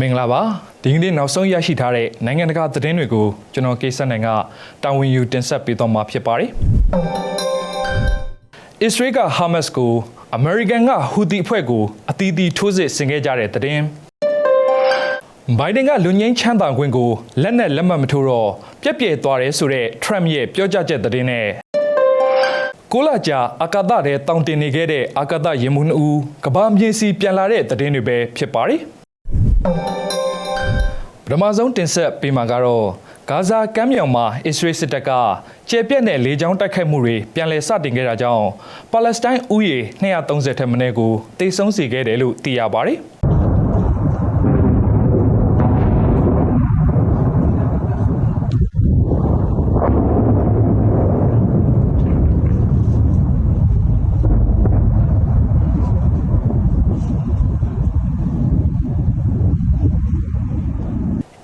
မင်္ဂလာပါဒီကနေ့နောက်ဆုံးရရှိထားတဲ့နိုင်ငံတကာသတင်းတွေကိုကျွန်တော်ကိစ္စနိုင်ကတာဝန်ယူတင်ဆက်ပေးသွားမှာဖြစ်ပါတယ်အစ္စရေးကဟာမတ်စ်ကိုအမေရိကန်ကဟူသီအဖွဲ့ကိုအသီးသီးထိုးစစ်ဆင်ခဲ့ကြတဲ့သတင်းဘိုင်ဒန်ကလူငင်းချမ်းသာခွင့်ကိုလက်နဲ့လက်မှတ်မထိုးတော့ပြက်ပြဲသွားတယ်ဆိုတဲ့ Trump ရဲ့ပြောကြားချက်သတင်းနဲ့ကိုလာကြာအာကာသထဲတောင်တင်နေခဲ့တဲ့အာကာသရင်မှုနှစ်ဦးကဘာမြေစီပြန်လာတဲ့သတင်းတွေပဲဖြစ်ပါတယ် ပထမဆုံးတင်ဆက်ပေးမှာကတော့ဂါဇာကမ်းမြောင်မှာအစ္စရေးစစ်တပ်ကကျေပြက်တဲ့လေကြောင်းတိုက်ခိုက်မှုတွေပြန်လည်စတင်ခဲ့တာကြောင့်ပါလက်စတိုင်းဥယေ230ထက်မနည်းကိုတိတ်ဆုံးစေခဲ့တယ်လို့သိရပါတယ်။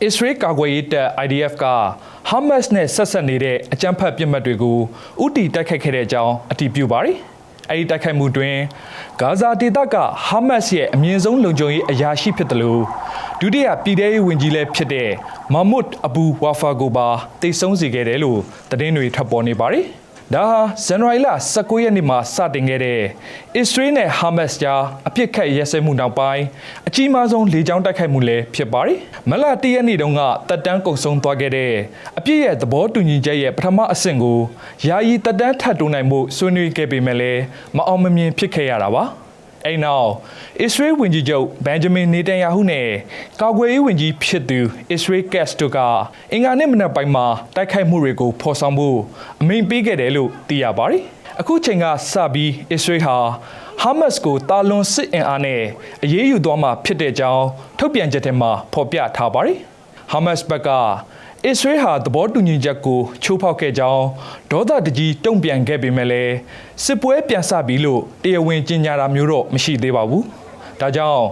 အစ္စရေးကာကွယ်ရေးတပ် IDF က Hamas နဲ့ဆက်ဆက်နေတဲ့အကြမ်းဖက်ပြစ်မှတ်တွေကိုဥတီတိုက်ခိုက်ခဲ့တဲ့အကြောင်းအတည်ပြုပါတယ်။အဲဒီတိုက်ခိုက်မှုတွင်ဂါဇာဒေသက Hamas ရဲ့အမြင့်ဆုံးလုံခြုံရေးအရာရှိဖြစ်တယ်လို့ဒုတိယပြည်ထရေးဝန်ကြီးလည်းဖြစ်တဲ့မာမွတ်အဘူဝါဖာကိုပါတိတ်ဆုံးစေခဲ့တယ်လို့သတင်းတွေထွက်ပေါ်နေပါတယ်။ ဒါဟာဇန်နဝါရီလ19ရက်နေ့မှာစတင်ခဲ့တဲ့အစ္စရေးနဲ့ဟာမတ်စ်ကြားအပြစ်ခတ်ရဲစဲမှုနောက်ပိုင်းအကြီးမားဆုံးလေကြောင်းတိုက်ခိုက်မှုလည်းဖြစ်ပါတယ်။မလ1ရက်နေ့တုန်းကတက်တန်းကုံဆုံးသွားခဲ့တဲ့အပြစ်ရဲ့သဘောတူညီချက်ရဲ့ပထမအဆင့်ကိုယာယီတက်တန်းထပ်တိုးနိုင်မှုဆွေးနွေးခဲ့ပေမဲ့လည်းမအောင်မမြင်ဖြစ်ခဲ့ရတာပါ။ အဲ့နောက်အစ္စရေးဝန်ကြီးချုပ်ဘန်ဂျမင်နေတန်ယာဟုနဲ့ကာကွယ်ရေးဝန်ကြီးဖြစ်သူအစ္စရေးကက်စတိုကအင်္ဂါနေ့မနက်ပိုင်းမှာတိုက်ခိုက်မှုတွေကိုဖော်ဆောင်ဖို့အမိန့်ပေးခဲ့တယ်လို့သိရပါတယ်။အခုချိန်ကစပြီးအစ္စရေးဟာဟာမတ်စ်ကိုတာလွန်စစ်အင်အားနဲ့အရေးယူသွားမှာဖြစ်တဲ့ကြောင်းထုတ်ပြန်ချက်ထဲမှာဖော်ပြထားပါတယ်။ဟာမတ်စ်ဘက်က အစ္စရေးဟာသဘောတူညီချက်ကိုချိုးဖောက်ခဲ့ကြောင်းဒေါသတကြီးတုံ့ပြန်ခဲ့ပေမဲ့လည်းစစ်ပွဲပြန်ဆပြီလို့တရားဝင်ကြေညာတာမျိုးတော့မရှိသေးပါဘူး။ ဒါကြောင့်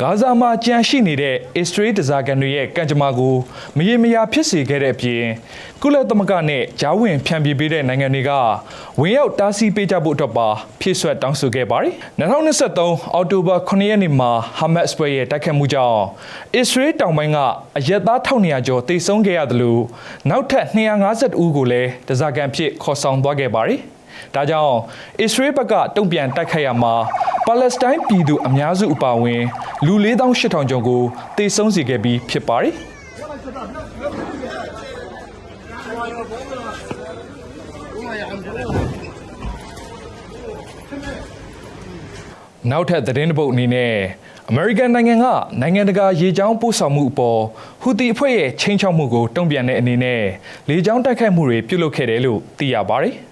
ဂါဇာမှာကြန့်ရှိနေတဲ့အစ္စရေးတစားကန်တွေရဲ့ကံကြမ္မာကိုမရေမရာဖြစ်စေခဲ့တဲ့အပြင်ကုလသမဂ္ဂနဲ့ဂျာဝင်ဖြန့်ပြပေးတဲ့နိုင်ငံတွေကဝင်ရောက်တားဆီးပေးကြဖို့အတွက်ပါဖြည့်ဆွတ်တောင်းဆိုခဲ့ပါတယ်။2023အောက်တိုဘာ9ရက်နေ့မှာဟာမတ်စ်ပွဲရဲ့တိုက်ခတ်မှုကြောင့်အစ္စရေးတောင်ပိုင်းကအရက်သား1200ကျော်တိတ်ဆုံးခဲ့ရတယ်လို့နောက်ထပ်250ဦးကိုလည်းတစားကန်ဖြစ်ခေါ်ဆောင်သွားခဲ့ပါတယ်။ ဒါကြောင့်အစ္စရေးဘက်ကတုံ့ပြန်တိုက်ခိုက်ရမှာပါလက်စတိုင်းပြည်သူအများစုအပါအဝင် လူ4800ကျော်ကိုတေဆုံးစေခဲ့ပြီးဖြစ်ပါတယ်။နောက်ထပ်သတင်းတစ်ပုဒ်အနေနဲ့အမေရိကန်နိုင်ငံကနိုင်ငံတကာရေကြောင်းပို့ဆောင်မှုအပေါ်ဟူတီအဖွဲ့ရဲ့ချိန်ချောက်မှုကိုတုံ့ပြန်တဲ့အနေနဲ့လေကြောင်းတိုက်ခိုက်မှုတွေပြုလုပ်ခဲ့တယ်လို့သိရပါတယ်။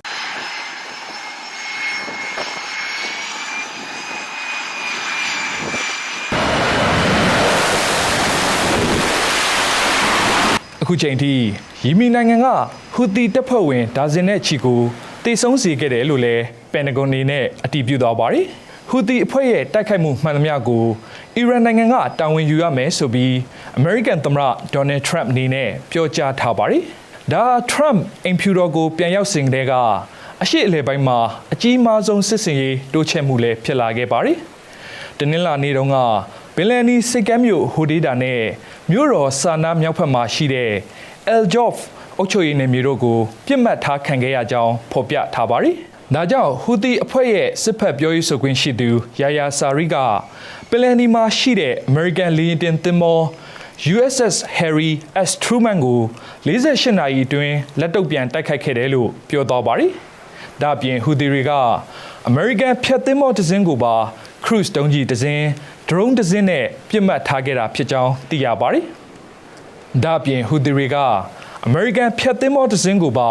အခုချိန်ထိယီမီနိုင်ငံကဟူတီတပ်ဖွဲ့ဝင်ဒါဇင်နဲ့ချီကိုတေဆုံးစေခဲ့တယ်လို့လည်းပန်တဂွန်နေနဲ့အတည်ပြုသွားပါတယ်။ဟူတီအဖွဲ့ရဲ့တိုက်ခိုက်မှုမှန်သမျှကိုအီရန်နိုင်ငံကတာဝန်ယူရမယ်ဆိုပြီးအမေရိကန်သမ္မတဒေါ်နယ်ထရမ့်အနေနဲ့ပြောကြားထားပါတယ်။ဒါထရမ့်အင်ဖြူတော်ကိုပြန်ရောက်စဉ်ကတည်းကအရှိအလေပိုင်းမှာအကြီးမားဆုံးစစ်စင်ရေးတိုးချဲ့မှုလည်းဖြစ်လာခဲ့ပါတယ်။တနင်္လာနေ့တုန်းက ပင်လယ်နီစစ်ကမ်းမြို့ဟိုဒေတာနဲ့မြို့တော်ဆာနာမြောက်ဘက်မှာရှိတဲ့ El Jof အုပ်ချုပ်ရေးနယ်မြေတို့ကိုပြစ်မှတ်ထားခံခဲ့ရကြောင်းဖော်ပြထားပါတယ်။ဒါကြောင့်ဟူသီအဖွဲ့ရဲ့စစ်ဖက်ပြောရေးဆိုခွင့်ရှိသူယာယာဆာရီကပင်လယ်နီမှာရှိတဲ့ American လေယာဉ်တင်သင်္ဘော USS Harry S Truman ကို48နာရီအတွင်းလက်တုပ်ပြန်တိုက်ခိုက်ခဲ့တယ်လို့ပြောသွားပါတယ်။ဒါ့အပြင်ဟူသီတွေကအမေရိကန်ဖျက်သင်္ဘောတစ်စင်းကိုပါ cruise တုံးကြီးတစ်စင်း drone တစ်စင်းနဲ့ပြစ်မှတ်ထားခဲ့တာဖြစ်ကြောင်းသိရပါတယ်။ဒါ့အပြင်ဟူသီတွေကအမေရိကန်ဖျက်သင်္ဘောတစ်စင်းကိုပါ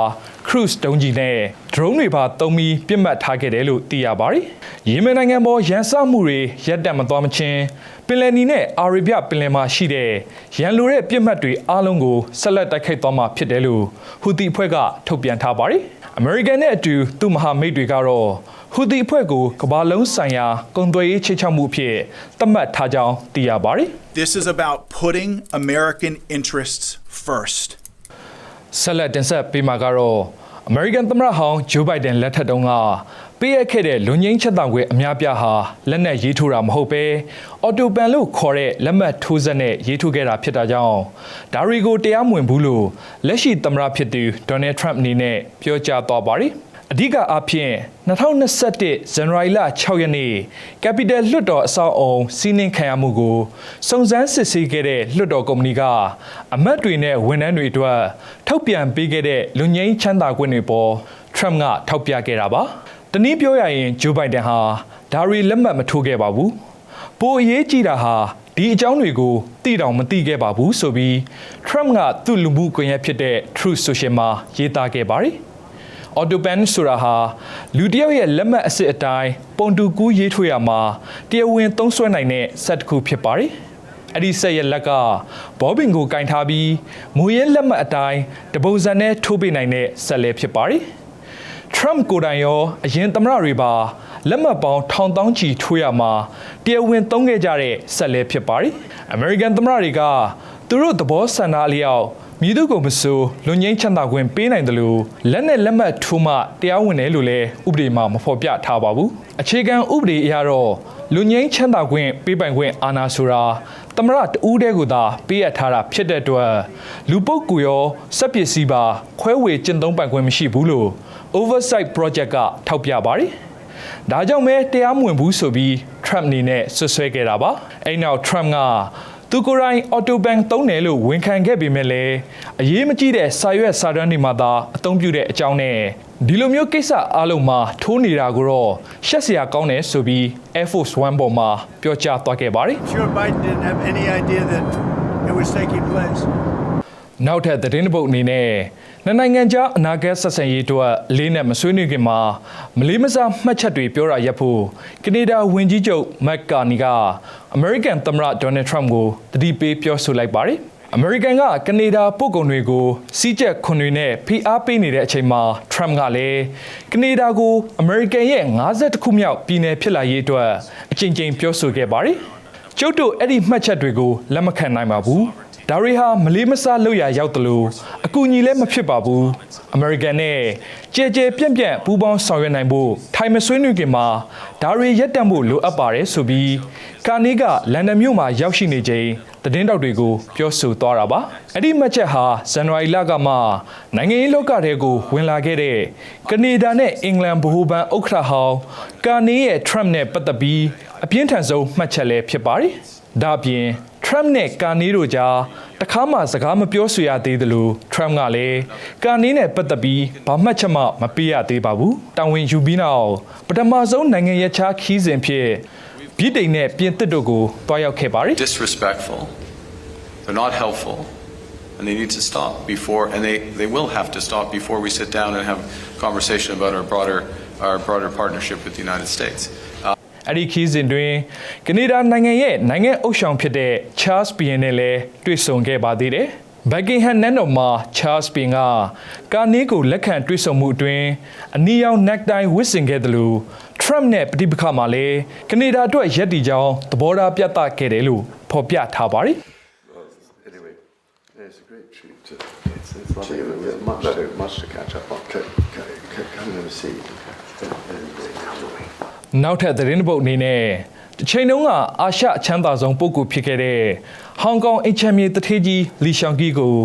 cruise တုံးကြီးနဲ့ drone တွေပါတုံးပြီးပြစ်မှတ်ထားခဲ့တယ်လို့သိရပါတယ်။ယီမင်နိုင်ငံပေါ်ရန်စမှုတွေရပ်တန့်မသွားမချင်းပင်လယ်နီနဲ့အာရေဗျပင်လယ်မှာရှိတဲ့ရန်လိုတဲ့ပြစ်မှတ်တွေအားလုံးကိုဆက်လက်တိုက်ခိုက်သွားမှာဖြစ်တယ်လို့ဟူသီအဖွဲ့ကထုတ်ပြန်ထားပါတယ်။ American နဲ့အတူသူ့မဟာမိတ်တွေကတော့ ဟူသီအဖွဲ့ကိုကမ္ဘာလုံးဆိုင်ရာကုန်သွယ်ရေးချိတ်ချောက်မှုအဖြစ်သတ်မှတ်ထားကြောင်းသိရပါတယ်။ This is about putting American interests first. ဆက်လက်တင်ဆက်ပေးမှာကတော့အအမေရိကန်သမ္မတဟောင်းဂျိုးဘိုင်ဒန်လက်ထက်တုန်းကပေးအပ်ခဲ့တဲ့လူငင်းချက်တောင်ခွေအများပြားဟာလက်နက်ရေးထိုးတာမဟုတ်ပဲအော်တိုပန်လို့ခေါ်တဲ့လက်မှတ်ထိုးစက်နဲ့ရေးထိုးခဲ့တာဖြစ်တာကြောင့်ဒါရီကိုတရားမဝင်ဘူးလို့လက်ရှိသမ္မတဖြစ်သူဒေါ်နယ်ထရမ့်အနေနဲ့ပြောကြားသွားပါတယ် အဓိကအားဖြင့်2021ဇန်နဝါရီလ6ရက်နေ့ကပီတယ်လွှတ်တော်အဆောက်အုံစီးနင်းခံရမှုကိုစုံစမ်းစစ်ဆေးခဲ့တဲ့လွှတ်တော်ကုမ္ပဏီကအမတ်တွေနဲ့ဝန်ထမ်းတွေအတွက်ထုတ်ပြန်ပေးခဲ့တဲ့လူငင်းချမ်းသာခွင့်တွေပေါ်ထရမ့်ကထောက်ပြခဲ့တာပါ။တနည်းပြောရရင်ဂျိုးဘိုင်ဒန်ဟာဒါရီလက်မှတ်မထိုးခဲ့ပါဘူး။ပိုအရေးကြီးတာဟာဒီအကြောင်းတွေကိုသိတောင်မသိခဲ့ပါဘူးဆိုပြီး Trump ကသူ့လူမှုကွန်ရက်ဖြစ်တဲ့ Truth Social မှာရေးသားခဲ့ပါတယ်။ Autopan ဆိုတာဟာလူတစ်ယောက်ရဲ့လက်မှတ်အစစ်အတိုင်းပုံတူကူးရေးထွေးရမှာတရားဝင်သုံးစွဲနိုင်တဲ့စက်တစ်ခုဖြစ်ပါတယ်။အဲ့ဒီစက်ရဲ့လက်ကဘောဘင်ကိုကင်ထားပြီးမူရင်းလက်မှတ်အတိုင်းတပုံစံနဲ့ထိုးပေးနိုင်တဲ့စက်လည်းဖြစ်ပါတယ်။ Trump ကိုယ်တိုင်ရောအရင်သမ္မတတွေပါလက်မှတ်ပေါင်းထောင်တောင်းချီထိုးရမှာတရားဝင်သုံးခဲ့ကြတဲ့ဆက်လဲဖြစ်ပါတယ်။ American သမ္မတတွေကသူတို့သဘောဆန္ဒအလျောက် မြည်သူကိုမဆိုလွန်ငင်းချမ်းသာခွင့်ပေးနိုင်တယ်လို့လက်နဲ့လက်မှတ်ထိုးမှတရားဝင်တယ်လို့လည်းဥပဒေမှာမဖော်ပြထားပါဘူး။အခြေခံဥပဒေအရတော့လွန်ငင်းချမ်းသာခွင့်ပေးပိုင်ခွင့်အာဏာဆိုတာသမ္မတတဦးတည်းကိုသာပေးအပ်ထားတာဖြစ်တဲ့အတွက်လူပုဂ္ဂိုလ်ရောစက်ပစ္စည်းပါခွဲဝေကျင့်သုံးပိုင်ခွင့်မရှိဘူးလို့ Oversight Project ကထောက်ပြပါတယ်။ဒါကြောင့်ပဲတရားမဝင်ဘူးဆိုပြီး Trump အနေနဲ့ဆွဆွဲခဲ့တာပါ။အဲ့နောက် Trump က သူကိုယ်တိုင် Autobank သုံးတယ်လို့ဝန်ခံခဲ့ပေမဲ့လည်းအရေးမကြီးတဲ့စာရွက်စာတမ်းတွေမှာသာအသုံးပြုတဲ့အကြောင်းနဲ့ဒီလိုမျိုးကိစ္စအလုံးမှာထိုးနေတာကိုတော့ရှက်စရာကောင်းတယ်ဆိုပြီး Air Force One ပေါ်မှာပြောကြားသွားခဲ့ပါတယ်။ Sure, Biden didn't have any idea that it was taking place. နောက်ထပ်သတင်းတစ်ပုတ်အနေနဲ့နှစ်နိုင်ငံကြားအနာဂတ်ဆက်ဆံရေးအတွက်အလေးနဲ့မဆွေးနွေးခင်မှာမလေးမစားမှတ်ချက်တွေပြောတာရပ်ဖို့ကနေဒါဝန်ကြီးချုပ်မက်ကာနီက အမေရိကန်သမ္မတဒေါ်နယ်ထရမ့်ကိုတတိပေးပြောဆိုလိုက်ပါတယ်။အမေရိကန်ကကနေဒါပို့ကုန်တွေကိုစီးကျက်ခွန်တွေနဲ့ဖိအားပေးနေတဲ့အချိန်မှာထရမ့်ကလည်းကနေဒါကိုအမေရိကန်ရဲ့50ခုမြောက်ပြည်နယ်ဖြစ်လာရေးအတွက်အကြိမ်ကြိမ်ပြောဆိုခဲ့ပါတယ်။ကျုပ်တို့အဲ့ဒီမှတ်ချက်တွေကိုလက်မခံနိုင်ပါဘူး။ ဒါရီဟာမလေးမစားလောက်ရရောက်တယ်လို့အကူအညီလည်းမဖြစ်ပါဘူးအမေရိကန်နဲ့ကြဲကြဲပြန့်ပြန့်ပူးပေါင်းဆောင်ရွက်နိုင်ဖို့ထိုင်မဆွေးနွေးခင်မှာဒါရီရက်တန့်ဖို့လိုအပ်ပါတယ်ဆိုပြီးကာနီကလန်ဒန်မြို့မှာရောက်ရှိနေချိန်သတင်းတောက်တွေကိုပြောဆိုသွားတာပါအဲ့ဒီမှတ်ချက်ဟာဇန်နဝါရီလကမှနိုင်ငံရေးလောကထဲကိုဝင်လာခဲ့တဲ့ကနေဒါနဲ့အင်္ဂလန်ဗဟိုဘဏ်ဥက္ကဋ္ဌဟောင်းကာနီရဲ့ Trump နဲ့ပတ်သက်ပြီးအပြင်းထန်ဆုံးမှတ်ချက်လည်းဖြစ်ပါတယ်ဒါ့အပြင် Trump နဲ့ကာနီတို့ကြားတခါမှစကားမပြောဆိုရသေးသလို Trump ကလည်းကာနီနဲ့ပတ်သက်ပြီးဘာမှတ်ချက်မှမပေးရသေးပါဘူး။တာဝန်ယူပြီးနောက်ပထမဆုံးနိုင်ငံရေးခြားခီးစဉ်ဖြစ်ဗြိတိန်နဲ့ပြင်သစ်တို့ကိုတွားရောက်ခဲ့ပါတယ် disrespectful. They're not helpful. And they need to stop before, and they, they will have to stop before we sit down and have conversation about our broader, our broader partnership with the United States. Uh, အဲ့ဒီခီးစဉ်တွင်ကနေဒါနိုင်ငံရဲ့နိုင်ငံအုပ်ဆောင်ဖြစ်တဲ့ Charles Bien နဲ့လည်းတွေ့ဆုံခဲ့ပါသေးတယ်။ Buckingham နန်းတော်မှာ Charles Bien ကကာနီကိုလက်ခံတွေ့ဆုံမှုအတွင်းအနီရောင် necktie ဝတ်ဆင်ခဲ့တယ်လို့ Trump နဲ့ပဋိပက္ခမှာလည်းကနေဒါအတွက်ရက်တီကြောင်းသဘောထားပြသခဲ့တယ်လို့ဖော်ပြထားပါတယ်။ Anyway, yeah, it's a great treat to. It's, it's lovely. We have much to much to catch up on. Okay, okay, okay. Come and see. Anyway, နောက်ထပ်သတင်းတစ်ပုတ်အနေနဲ့တစ်ချိန်တုန်းကအာရှအချမ်းသာဆုံးပုဂ္ဂိုလ်ဖြစ်ခဲ့တဲ့ဟောင်ကောင်အင်ချမ်မြေတထေးကြီးလီရှောင်ကီကို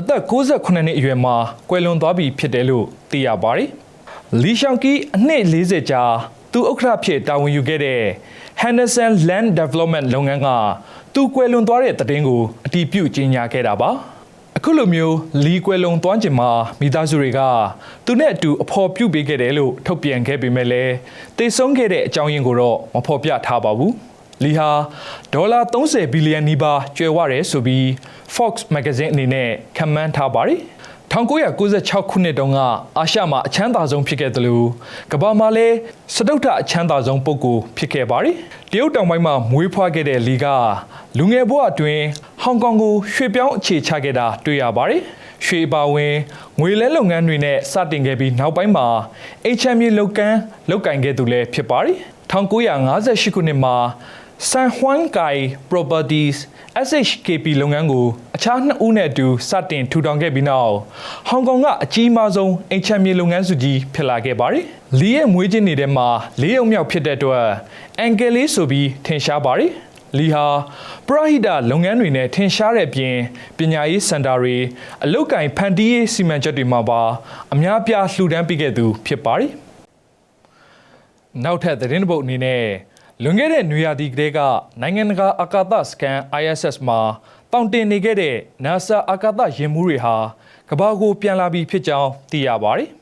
အသက်68နှစ်အရွယ်မှာကွယ်လွန်သွားပြီဖြစ်တယ်လို့သိရပါတယ်။လီရှောင်ကီအနှစ်40ကြာသူဥက္ကဋ္ဌဖြစ်တာဝန်ယူခဲ့တဲ့ Henderson Land Development လုပ်ငန်းကသူကွယ်လွန်သွားတဲ့သတင်းကိုအတည်ပြုကြေညာခဲ့တာပါ။ အခုလိုမျိုးလီကွယ်လုံသွားခြင်းမှာမိသားစုတွေကသူနဲ့အတူအဖော်ပြုတ်ပေးခဲ့တယ်လို့ထုတ်ပြန်ခဲ့ပေမဲ့လည်းတေဆုံးခဲ့တဲ့အကြောင်းရင်းကိုတော့မဖော်ပြထားပါဘူးလီဟာဒေါ်လာ30ဘီလီယံနီးပါးကျွဲဝတယ်ဆိုပြီး Fox Magazine အနေနဲ့ခန့်မှန်းထားပါတယ် 1996ခုနှစ်တုန်းကအာရှမှာအချမ်းသာဆုံးဖြစ်ခဲ့တယ်လို့ကမ္ဘာမှာလည်းစတုတ္ထအချမ်းသာဆုံးပုဂ္ဂိုလ်ဖြစ်ခဲ့ပါတယ်တရုတ်တောင်ပိုင်းမှာမွေးဖွားခဲ့တဲ့လီကလူငယ်ဘဝအတွင်းဟောင်ကောင်ကိုရွှေ့ပြောင်းအခြေချခဲ့တာတွေ့ရပါတယ်ရွှေပါဝင်ငွေလဲလုပ်ငန်းတွေနဲ့စတင်ခဲ့ပြီးနောက်ပိုင်းမှာ HM မြေလောက်ကန်းလောက်ကင်ခဲ့သူလည်းဖြစ်ပါတယ်1958ခုနှစ်မှာ San Juan Kai Properties SHKP လုပ်ငန်းကိုအခြားနှစ်ဦးနဲ့အတူစတင်ထူထောင်ခဲ့ပြီးနောက်ဟောင်ကောင်ကအကြီးမားဆုံးအိမ်ချမ်းမြေလုပ်ငန်းစုကြီးဖြစ်လာခဲ့ပါတယ်။လီရဲ့မွေးချင်းနေတဲ့မှာလေးအောင်မြောက်ဖြစ်တဲ့အတွက်အန်ကယ်လေးဆိုပြီးထင်ရှားပါတယ်။လီဟာပရဟိတလုပ်ငန်းတွေနဲ့ထင်ရှားတဲ့အပြင်ပညာရေးစင်တာတွေအလုတ်ကင်ဖန်တီးရေးစီမံချက်တွေမှာပါအများပြားလှူဒန်းပေးခဲ့သူဖြစ်ပါတယ်။နောက်ထပ်သတင်းတစ်ပုဒ်အနေနဲ့ လွန်ခဲ့တဲ့နွေရာသီကတည်းကနိုင်ငံတကာအာကာသစကန် ISS မှာတောင်တင်နေခဲ့တဲ့ NASA အာကာသယာဉ်မှူးတွေဟာကမ္ဘာကိုပြန်လာပြီဖြစ်ကြောင်းသိရပါတယ်။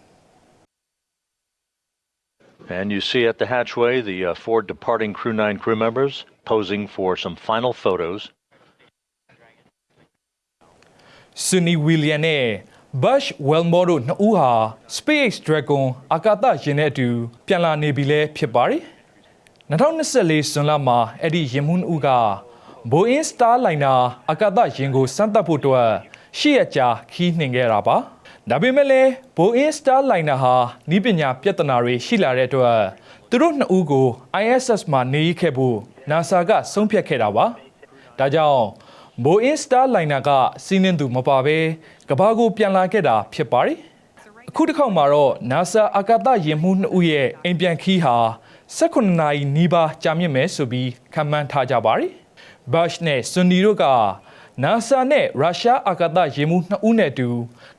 And you see at the hatchway the uh, four departing Crew 9 crew members posing for some final photos. ဆူနီဝီလျံနဲ့ဘတ်ဝဲလ်မော်တို့နှစ်ဦးဟာ Space Dragon အာကာသယာဉ်နဲ့အတူပြန်လာနေပြီလဲဖြစ်ပါတယ်။ 2024ဇွန်လမှာအဲ့ဒီယာဉ်မှူးနှစ်ဦးက Boeing Starliner အာကာသယာဉ်ကိုစမ်းသပ်ဖို့အတွက်ရှေ့ရကြာခီးနှင်ခဲ့တာပါ။ဒါပေမဲ့လည်း Boeing Starliner ဟာနီးပညာပြဿနာတွေရှိလာတဲ့အတွက်သူတို့နှစ်ဦးကို ISS မှာနေရခဲ့ဖို့ NASA ကဆုံးဖြတ်ခဲ့တာပါ။ဒါကြောင့် Boeing Starliner ကစီးနှင်းသူမပါဘဲကဘာကိုပြန်လာခဲ့တာဖြစ်ပါတယ်။အခုတစ်ခေါက်မှာတော့ NASA အာကာသယာဉ်မှူးနှစ်ဦးရဲ့အိမ်ပြန်ခီးဟာ 18နာရီနီးပါးကြာမြင့်မယ်ဆိုပြီးခန့်မှန်းထားကြပါတယ်။ Bush နဲ့ဆွန်နီတို့က NASA နဲ့ရုရှားအာကာသယာဉ်မှူးနှစ်ဦးနဲ့အတူ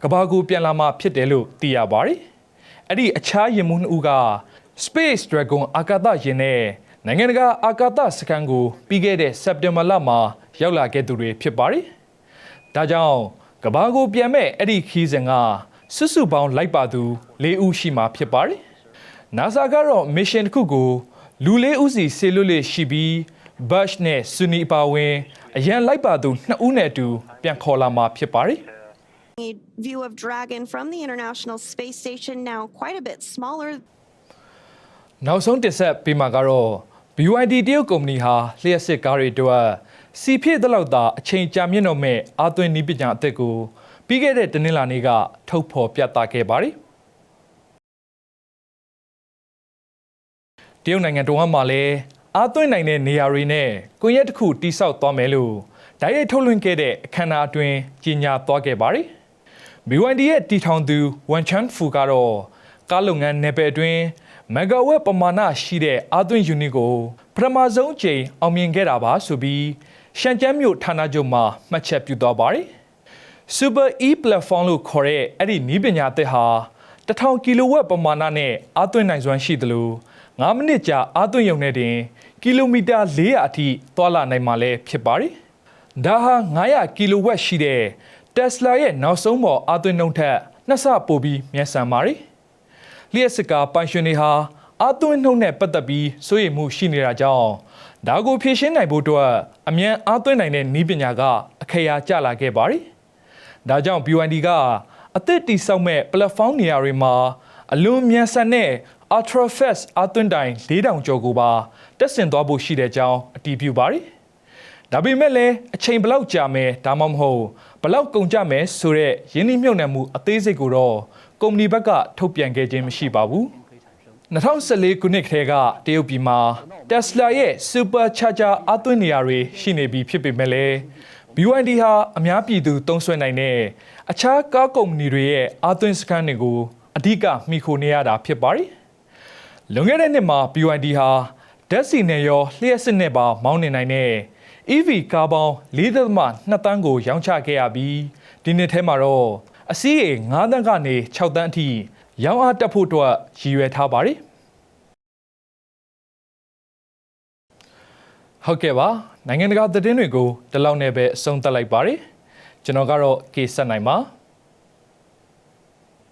ကဘာကိုပြန်လာမှာဖြစ်တယ်လို့သိရပါတယ်။အဲ့ဒီအခြားယာဉ်မှူးနှစ်ဦးက Space Dragon အာကာသယာဉ်နဲ့နိုင်ငံတကာအာကာသစခန်းကိုပြီးခဲ့တဲ့စက်တင်ဘာလမှာရောက်လာခဲ့သူတွေဖြစ်ပါတယ်။ဒါကြောင့်ကဘာကိုပြန်မဲ့အဲ့ဒီခီးစဉ်ကစွတ်စုပေါင်းလိုက်ပါသူ၄ဦးရှိမှဖြစ်ပါတယ်။ NASA ကတော့ mission တစ်ခုကိုလူလေးဦးစီဆေလွတ်လေးရှိပြီး Bush နဲ့ Sunny အပါအဝင်အရန်လိုက်ပါသူနှစ်ဦးနဲ့အတူပြန်ခေါ်လာမှာဖြစ်ပါတယ်။ A view of Dragon from the International Space Station, now quite a bit smaller နောက်ဆုံးတင်ဆက်ပေးမှာကတော့ BYD တရုတ်ကုမ္ပဏီဟာလျှက်စစ်ကားတွေအတွက်စီဖြည့်တဲ့လောက်သာအချိန်ကြာမြင့်တော့မဲ့အာသွင်းနီးပညာအသစ်ကိုပြီးခဲ့တဲ့တနင်္လာနေ့ကထုတ်ဖော်ပြသခဲ့ပါတယ် တရုတ်နိုင်ငံတော်မှာလည်းအာသွင်းနိုင်တဲ့နေရာတွေနဲ့ကွန်ရက်တစ်ခုတိစောက်သွားမယ်လို့ဓာတ်ရိုက်ထုတ်လွှင့်ခဲ့တဲ့အခမ်းအနားအတွင်းကြေညာသွားခဲ့ပါတယ် BYD ရဲ့တီထောင်သူဝန်ချန်ဖူကတော့ကားလုပ်ငန်းနယ်ပယ်အတွင်းမဂါဝက်ပမာဏရှိတဲ့အာသွင်းယူနစ်ကိုပထမဆုံးအကြိမ်အောင်မြင်ခဲ့တာပါဆိုပြီးရှန်ကျန်းမြို့ဌာနချုပ်မှာမှတ်ချက်ပြုသွားပါတယ်။ Super E platform လို့ခေါ်တဲ့အဲ့ဒီနည်းပညာအသစ်ဟာ1000ကီလိုဝက်ပမာဏနဲ့အာသွင်းနိုင်စွမ်းရှိသလို 9မိနစ်ကြာအာသွင်းရုံနဲ့တင်ကီလိုမီတာ400အထိသွားလာနိုင်မှာလည်းဖြစ်ပါတယ်။ဒါဟာ900ကီလိုဝက်ရှိတဲ့ Tesla ရဲ့နောက်ဆုံးပေါ်အာသွင်းနှုန်းထက်နှစ်ဆပိုပြီးမြန်ဆန်ပါတယ်။လျှက်စစ်ကားပိုင်ရှင်တွေဟာအာသွင်းနှုန်းနဲ့ပတ်သက်ပြီးစိုးရိမ်မှုရှိနေတာကြောင့်ဒါကိုဖြေရှင်းနိုင်ဖို့အတွက်အမြန်အာသွင်းနိုင်တဲ့နည်းပညာကအခရာကျလာခဲ့ပါတယ်။ဒါကြောင့် BYD ကအသစ်တိစောက်မဲ့ platform နေရာတွေမှာ အလွန်မြန်ဆန်တဲ့ Ultra Fast အာသွင်းတိုင်4000ကျော်ကိုပါတက်ဆင်သွားဖို့ရှိတဲ့အကြောင်းအတည်ပြုပါတယ်။ဒါပေမဲ့လည်းအချိန်ဘလောက်ကြာမယ်ဒါမှမဟုတ်ဘလောက်ကုန်ကြမယ်ဆိုတဲ့ရင်းနှီးမြှုပ်နှံမှုအသေးစိတ်ကိုတော့ကုမ္ပဏီဘက်ကထုတ်ပြန်ခဲ့ခြင်းမရှိပါဘူး။2014ခုနှစ်ကတည်းကတရုတ်ပြည်မှာ Tesla ရဲ့ Super Charger အသွင်းနေရာတွေရှိနေပြီဖြစ်ပေမဲ့လည်း BYD ဟာအများပြည်သူသုံးစွဲနိုင်တဲ့အခြားကားကုမ္ပဏီတွေရဲ့အသွင်းစခန်းတွေကို အဓိကမှီခိုနေရတာဖြစ်ပါတယ်။လွန်ခဲ့တဲ့နှစ်မှာ BYD ဟာဓာတ်ဆီနဲ့ရောလျှက်စစ်နဲ့ပါမောင်းနေနိုင်တဲ့ EV ကားပေါင်း4.2တန်းကို ရောင်းချခဲ့ရပြီးဒီနှစ်ထဲမှာတော့အစီးရေ9တန်းကနေ6တန်းအထိရောင်းအားတက်ဖို့အတွက်ရည်ရွယ်ထားပါတယ်ဟုတ်ကဲ့ပါနိုင်ငံတကာသတင်းတွေကိုဒီလောက်နဲ့ပဲအဆုံးသတ်လိုက်ပါတယ်ကျွန်တော်ကတော့ကေဆက်နိုင်ပါ